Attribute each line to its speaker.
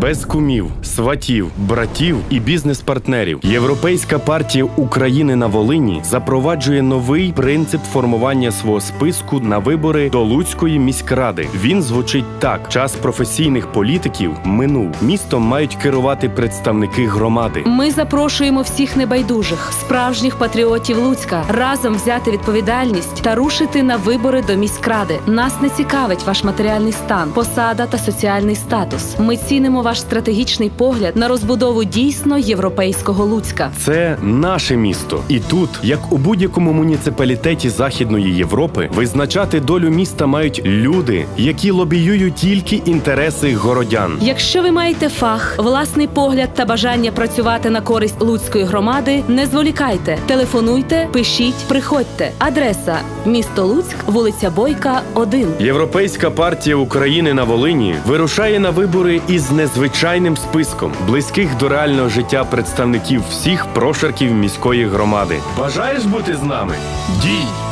Speaker 1: без кумів, сватів, братів і бізнес-партнерів. Європейська партія України на Волині запроваджує новий принцип формування свого списку на вибори до Луцької міськради. Він звучить так: час професійних політиків минув. Містом мають керувати представники громади.
Speaker 2: Ми запрошуємо всіх небайдужих, справжніх патріотів Луцька разом взяти відповідальність та рушити на вибори до міськради. Нас не цікавить ваш матеріальний стан, посада та соціальний статус. Ми цінимо ваш стратегічний погляд на розбудову дійсно європейського Луцька.
Speaker 1: Це наше місто, і тут, як у будь-якому муніципалітеті Західної Європи, визначати долю міста мають люди, які лобіюють тільки інтереси городян.
Speaker 2: Якщо ви маєте фах, власний погляд та бажання працювати на користь Луцької громади, не зволікайте, телефонуйте, пишіть, приходьте. Адреса місто Луцьк, вулиця Бойка, 1.
Speaker 1: Європейська партія України на Волині вирушає на вибори із незвичайним списком близьких до реального життя представників всіх прошарків міської громади. Бажаєш бути з нами? Дій!